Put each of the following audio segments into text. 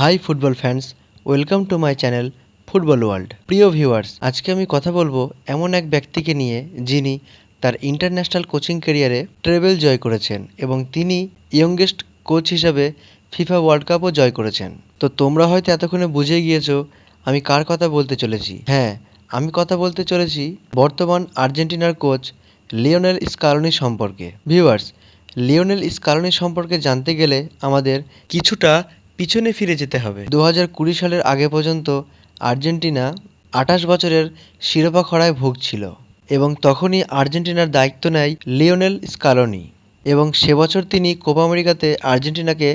Hi football fans welcome to my channel football world প্রিয় viewers আজকে আমি কথা বলব এমন এক ব্যক্তিকে নিয়ে যিনি তার ইন্টারন্যাশনাল কোচিং ক্যারিয়ারে ট্রেবেল জয় করেছেন এবং তিনি ইয়ংগেস্ট কোচ হিসাবে ফিফা ওয়ার্ল্ড কাপও জয় করেছেন। তো তোমরা হয়তো এতক্ষণে বুঝে গিয়েছো আমি কার কথা বলতে চলেছি। হ্যাঁ আমি কথা বলতে চলেছি বর্তমান আর্জেন্টিনার কোচ লিওনেল স্কালোনি সম্পর্কে। ভিউয়ার্স লিওনেল স্কালোনি সম্পর্কে জানতে গেলে আমাদের কিছুটা পিছনে ফিরে যেতে হবে। দু হাজার কুড়ি সালের আগে পর্যন্ত আর্জেন্টিনা আঠাশ বছরের শিরোপা খরায় ভুগছিল এবং তখনই আর্জেন্টিনার দায়িত্ব নেয় লিওনেল স্কালোনি এবং সে বছর তিনি কোপা আমেরিকাতে আর্জেন্টিনাকে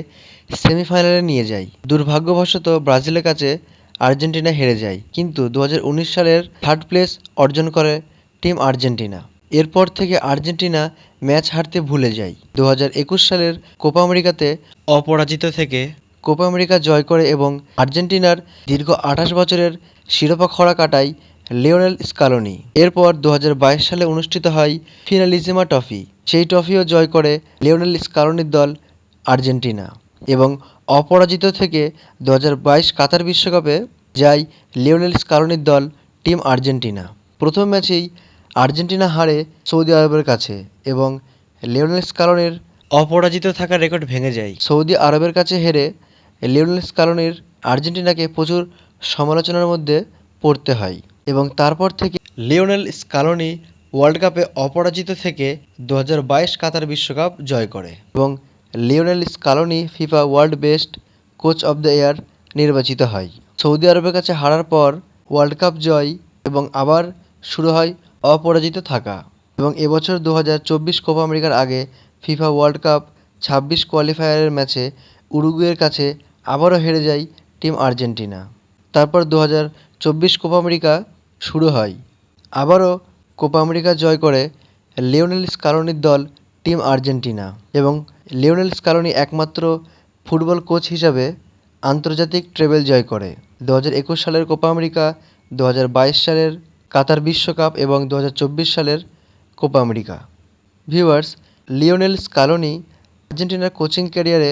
সেমিফাইনালে নিয়ে যায়। দুর্ভাগ্যবশত ব্রাজিলের কাছে আর্জেন্টিনা হেরে যায়, কিন্তু দু হাজার উনিশ সালের থার্ড প্লেস অর্জন করে টিম আর্জেন্টিনা। এরপর থেকে আর্জেন্টিনা ম্যাচ হারতে ভুলে যায়। দু হাজার একুশ সালের কোপা আমেরিকাতে অপরাজিত থেকে কোপা আমেরিকা জয় করে এবং আর্জেন্টিনার দীর্ঘ আঠাশ বছরের শিরোপা খরা কাটায় লিওনেল স্কালোনি। এরপর দু হাজার বাইশ সালে অনুষ্ঠিত হয় ফিনালিজিমা ট্রফি। সেই ট্রফিও জয় করে লিওনেল স্কালোনির দল আর্জেন্টিনা এবং অপরাজিত থেকে দু হাজার বাইশ কাতার বিশ্বকাপে যায় লিওনেল স্কালোনির দল টিম আর্জেন্টিনা। প্রথম ম্যাচেই আর্জেন্টিনা হারে সৌদি আরবের কাছে এবং লিওনেল স্কালোনির অপরাজিত থাকার রেকর্ড ভেঙে যায়। সৌদি আরবের কাছে হেরে লিওনেল স্কালোনির আর্জেন্টিনাকে প্রচুর সমালোচনার মধ্যে পড়তে হয় এবং তারপর থেকে লিওনেল স্কালোনি ওয়ার্ল্ড কাপে অপরাজিত থেকে দু হাজার বাইশ কাতার বিশ্বকাপ জয় করে এবং Lionel Scaloni FIFA world best coach of the year নির্বাচিত হয়। সৌদি আরবের কাছে হারার পর ওয়ার্ল্ড কাপ জয় এবং আবার শুরু হয় অপরাজিত থাকা এবং এবছর দু হাজার চব্বিশ কোপা আমেরিকার আগে ফিফা ওয়ার্ল্ড কাপ ছাব্বিশ কোয়ালিফায়ারের ম্যাচে উরুগুয়ের কাছে আবারও হেরে যায় টিম আর্জেন্টিনা। তারপর দু হাজার চব্বিশ কোপা আমেরিকা শুরু হয়। আবারও কোপা আমেরিকা জয় করে লিওনেল স্কালোনির দল টিম আর্জেন্টিনা এবং লিওনেল স্কালোনি একমাত্র ফুটবল কোচ হিসাবে আন্তর্জাতিক ট্রেবেল জয় করে। দু হাজার একুশ সালের কোপা আমেরিকা, দু হাজার বাইশ সালের কাতার বিশ্বকাপ এবং দু হাজার চব্বিশ সালের Copa America. Viewers, Lionel Scaloni আর্জেন্টিনার কোচিং ক্যারিয়ারে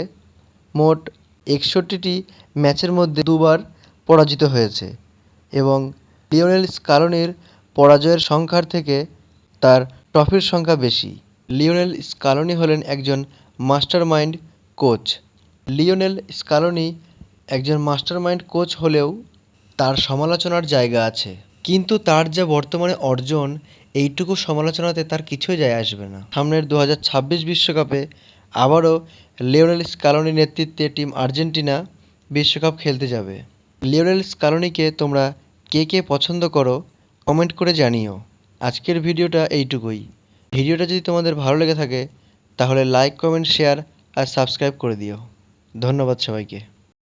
মোট একষট্টিটি ম্যাচের মধ্যে দুবার পরাজিত হয়েছে এবং লিওনেল স্কালোনির পরাজয়ের সংখ্যার থেকে তার ট্রফির সংখ্যা বেশি। লিওনেল স্কালোনি হলেন একজন mastermind coach. Lionel Scaloni একজন মাস্টার মাইন্ড কোচ হলেও তার সমালোচনার জায়গা আছে। কিন্তু তার যা বর্তমানে অর্জন, এইটুকু সমালোচনাতে তার কিছুই যায় আসবে না। সামনের দু বিশ্বকাপে আবারও লিওনেল স্কালোনির নেতৃত্বে টিম আর্জেন্টিনা বিশ্বকাপ খেলতে যাবে। লিওনেল স্কালোনিকে তোমরা কে কে পছন্দ করো, কমেন্ট করে জানিও। আজকের ভিডিওটা এইটুকুই। ভিডিওটা যদি তোমাদের ভালো লেগে থাকে, তাহলে লাইক, কমেন্ট, শেয়ার আর সাবস্ক্রাইব করে দিও। ধন্যবাদ সবাইকে।